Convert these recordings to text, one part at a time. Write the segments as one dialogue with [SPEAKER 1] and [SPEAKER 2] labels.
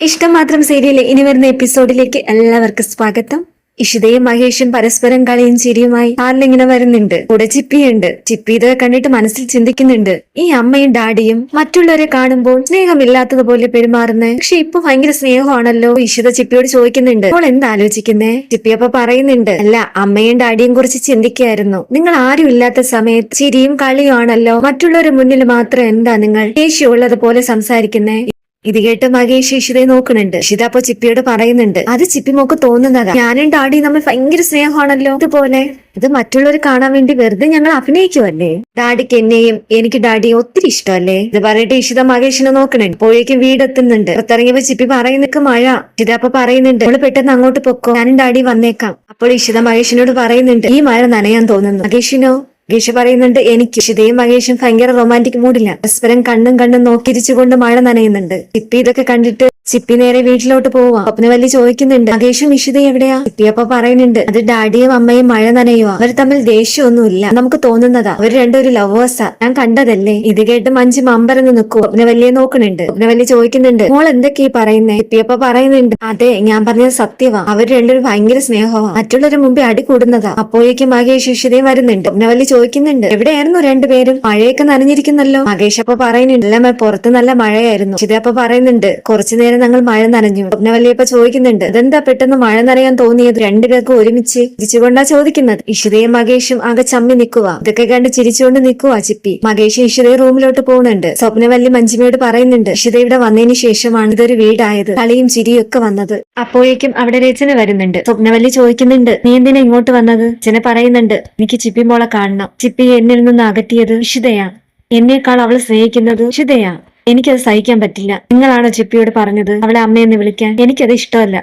[SPEAKER 1] ഇഷ്ടം മാത്രം സീരിയലിൽ ഇനി വരുന്ന എപ്പിസോഡിലേക്ക് എല്ലാവർക്കും സ്വാഗതം. ഇഷിതയും മഹേഷും പരസ്പരം കളിയും ചിരിയുമായി കാറിലിങ്ങനെ വരുന്നുണ്ട്. കൂടെ ചിപ്പിയുണ്ട്. ചിപ്പി ഇത് കണ്ടിട്ട് മനസ്സിൽ ചിന്തിക്കുന്നുണ്ട്. ഈ അമ്മയും ഡാഡിയും മറ്റുള്ളവരെ കാണുമ്പോൾ സ്നേഹമില്ലാത്തതുപോലെ പെരുമാറുന്നത് പക്ഷെ ഇപ്പൊ ഭയങ്കര സ്നേഹമാണല്ലോ. ഇഷിത ചിപ്പിയോട് ചോദിക്കുന്നുണ്ട്. അപ്പോൾ എന്താലോചിക്കുന്നേ ചിപ്പി അപ്പൊ പറയുന്നുണ്ട്. അല്ല അമ്മയും ഡാഡിയും കുറിച്ച് ചിന്തിക്കായിരുന്നു. നിങ്ങൾ ആരും ഇല്ലാത്ത സമയത്ത് ചിരിയും കളിയും ആണല്ലോ മറ്റുള്ളവരുടെ മുന്നിൽ മാത്രം എന്താ നിങ്ങൾ ദേഷ്യമുള്ളത് പോലെ സംസാരിക്കുന്നേ? ഇത് കേട്ട് മകേഷ് ഇഷിതയെ നോക്കുന്നുണ്ട്. ഇഷിത അപ്പൊ ചിപ്പിയോട് പറയുന്നുണ്ട് അത് ചിപ്പി മോക്ക് തോന്നുന്നതാ. ഞാനും ഡാഡി നമ്മൾ ഭയങ്കര സ്നേഹമാണല്ലോ. ഇതുപോലെ ഇത് മറ്റുള്ളവർ കാണാൻ വേണ്ടി വെറുതെ ഞങ്ങൾ അഭിനയിക്കുമല്ലേ ഡാഡിക്ക് എന്നെയും എനിക്ക് ഡാഡിയെ ഒത്തിരി ഇഷ്ടമല്ലേ? ഇത് പറഞ്ഞിട്ട് ഇഷിത മകേഷിനെ നോക്കണേ പോഴേക്കും വീടെത്തുന്നുണ്ട് പുറത്തിറങ്ങിയപ്പോ ചിപ്പി പറയുന്നൊക്കെ മഴ. ഇഷിത അപ്പൊ പറയുന്നുണ്ട് അവൾ പെട്ടെന്ന് അങ്ങോട്ട് പൊക്കോ. ഞാനും ഡാഡി വന്നേക്കാം. അപ്പോൾ ഇഷിത മകേഷിനോട് പറയുന്നുണ്ട് ഈ മഴ നനയാൻ തോന്നുന്നു. മകേഷിനോ മകേഷ് പറയുന്നുണ്ട് എനിക്ക് ഇഷിതയും മഹേഷും ഭയങ്കര റൊമാന്റിക് മൂഡില്ല പരസ്പരം കണ്ണും കണ്ണും നോക്കിരിച്ചുകൊണ്ട് മഴ നനയുന്നുണ്ട്. ഇപ്പൊ ഇതൊക്കെ കണ്ടിട്ട് ചിപ്പി നേരെ വീട്ടിലോട്ട് പോവാ സ്വപ്നവല്ലി ചോദിക്കുന്നുണ്ട് മകേഷും വിശുദ്ധ എവിടെയാ? ചിപ്പിയപ്പ പറയുന്നുണ്ട് അത് ഡാഡിയും അമ്മയും മഴ നനയുവാ അവർ തമ്മിൽ ദേഷ്യമൊന്നുമില്ല. നമുക്ക് തോന്നുന്നതാ. അവർ രണ്ടൊരു ലവേഴ്സാ ഞാൻ കണ്ടതല്ലേ? ഇത് കേട്ട് മഞ്ചി മമ്പറന്ന് നിൽക്കൂ. സ്വപ്നവല്ലിയെ നോക്കുന്നുണ്ട്. സ്വപ്നവല്ലി ചോദിക്കുന്നുണ്ട് മോൾ എന്തൊക്കെയാ പറയുന്നേ? ചിപ്പി അപ്പൊ പറയുന്നുണ്ട് അതെ ഞാൻ പറഞ്ഞത് സത്യവാ. അവർ രണ്ടൊരു ഭയങ്കര സ്നേഹമാ മറ്റുള്ളവരുടെ മുമ്പേ അടി കൂടുന്നതാ. അപ്പോഴേക്കും മകേഷ് ഇഷിതയും വരുന്നുണ്ട്. സ്വപ്നവല്ലി ചോദിക്കുന്നുണ്ട് എവിടെയായിരുന്നു രണ്ടുപേരും? മഴയൊക്കെ നനഞ്ഞിരിക്കുന്നല്ലോ? മകേഷ് പറയുന്നുണ്ട് അല്ല പുറത്ത് നല്ല മഴയായിരുന്നു. ഇഷിത അപ്പൊ പറയുന്നുണ്ട് കുറച്ചു നേരം ഞങ്ങൾ മഴ നനഞ്ഞു. സ്വപ്നവല്ലിയപ്പ ചോദിക്കുന്നുണ്ട് അതെന്താ പെട്ടെന്ന് മഴ നനയാൻ തോന്നിയത്? രണ്ടുപേർക്കും ഒരുമിച്ച് ചിരിച്ചുകൊണ്ടാ ചോദിക്കുന്നത്. ഇഷിതയും മകേഷും ആകെ ചമ്മി നിൽക്കുക ഇതൊക്കെ കണ്ട് ചിരിച്ചുകൊണ്ട് നിൽക്കുക ചിപ്പി. മകേഷ് ഇഷിതയെ റൂമിലോട്ട് പോകുന്നുണ്ട്. സ്വപ്നവല്ലി മഞ്ജിമയോട് പറയുന്നുണ്ട് ഇഷിത ഇവിടെ വന്നതിന് ശേഷമാണ് ഇതൊരു വീടായത്. കളിയും ചിരിയും ഒക്കെ വന്നത്. അപ്പോഴേക്കും അവിടെ രചന വരുന്നുണ്ട്. സ്വപ്നവല്ലി ചോദിക്കുന്നുണ്ട് നീ എന്തിനാ ഇങ്ങോട്ട് വന്നത്? രചന പറയുന്നുണ്ട് എനിക്ക് ചിപ്പി മോളെ കാണണം. ചിപ്പി എന്നിൽ നിന്ന് അകറ്റിയത് ഇഷുതയാ എന്നേക്കാൾ അവൾ സ്നേഹിക്കുന്നത് ഇഷിതയാ എനിക്കത് സഹിക്കാൻ പറ്റില്ല. നിങ്ങളാണോ ചിപ്പിയോട് പറഞ്ഞത്? അവളെ അമ്മയെന്ന് വിളിക്കാൻ. എനിക്കത് ഇഷ്ടമല്ല.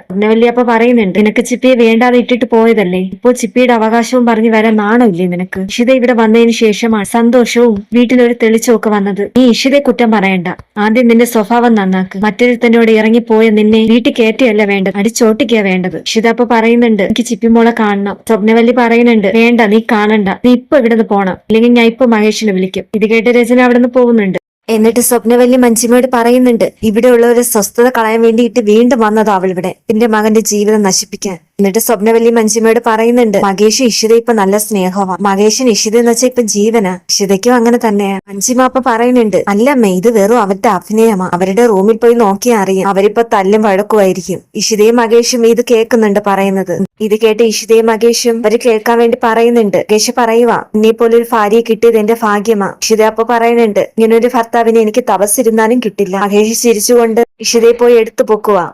[SPEAKER 1] അപ്പൊ പറയുന്നുണ്ട് നിനക്ക് ചിപ്പിയെ വേണ്ടാതെ ഇട്ടിട്ട് പോയതല്ലേ? ഇപ്പോൾ ചിപ്പിയുടെ അവകാശവും പറഞ്ഞു വരാൻ നാണമില്ലേ നിനക്ക്? ഇഷിത ഇവിടെ വന്നതിന് ശേഷമാണ് സന്തോഷവും വീട്ടിലൊരു തെളിച്ചവും ഒക്കെ വന്നത്. നീ ഇഷിതയെ കുറ്റം പറയണ്ട. ആദ്യം നിന്റെ സ്വഭാവം നന്നാക്ക്. മറ്റൊരുത്തനോട് ഇറങ്ങിപ്പോയ നിന്നെ വീട്ടിൽ കയറ്റിയല്ല വേണ്ടത്. അടിച്ചോട്ടിക്കാ വേണ്ടത്. ഇഷിത അപ്പൊ പറയുന്നുണ്ട് എനിക്ക് ചിപ്പിമോളെ കാണണം. സ്വപ്നവല്ലി പറയുന്നുണ്ട് വേണ്ട നീ കാണണ്ട. നീ ഇപ്പൊ ഇവിടെ നിന്ന് പോണം. അല്ലെങ്കിൽ ഞാൻ ഇപ്പൊ മഹേഷിനെ വിളിക്കും. ഇത് കേട്ട് രചന അവിടെ നിന്ന് പോകുന്നുണ്ട്. എന്നിട്ട് സ്വപ്നവല്ലി മഞ്ജിമയോട് പറയുന്നുണ്ട് ഇവിടെയുള്ളവരെ സ്വസ്ഥത കളയാൻ വേണ്ടിയിട്ട് വീണ്ടും വന്നതാ ഇവിടെ എന്റെ മകന്റെ ജീവിതം നശിപ്പിക്കാൻ. എന്നിട്ട് സ്വപ്നവല്ലി മഞ്ജിമയോട് പറയുന്നുണ്ട് മകേഷ് ഇഷിത ഇപ്പൊ നല്ല സ്നേഹമാണ് മകേഷിന് ഇഷിത എന്ന് വെച്ചാൽ ഇപ്പൊ ജീവന. ഇഷിതയ്ക്കും അങ്ങനെ തന്നെയാ. മഞ്ജിമ അപ്പൊ പറയുന്നുണ്ട് അല്ലമ്മേ ഇത് വെറും അവരുടെ അഭിനയമാണ് അവരുടെ റൂമിൽ പോയി നോക്കിയാ അറിയാം. അവരിപ്പോ തല്ലും വഴക്കുമായിരിക്കും. ഇഷിതയും മകേഷും ഇത് കേൾക്കുന്നുണ്ട് പറയുന്നത്. ഇത് കേട്ട് ഇഷിതയും മകേഷും അവർ കേൾക്കാൻ വേണ്ടി പറയുന്നുണ്ട്. മകേഷ് പറയുക എന്നെ പോലെ ഒരു ഭാര്യയെ കിട്ടിയത് എന്റെ ഭാഗ്യമാ. ഇഷിത അപ്പൊ പറയുന്നുണ്ട് ഇങ്ങനെ ഒരു ഭർത്താവിനെ എനിക്ക് തപസ്സിരുന്നാലും കിട്ടില്ല. മകേഷ് ചിരിച്ചുകൊണ്ട് ഇഷിതയെ പോയി എടുത്തു പൊക്കുവാ.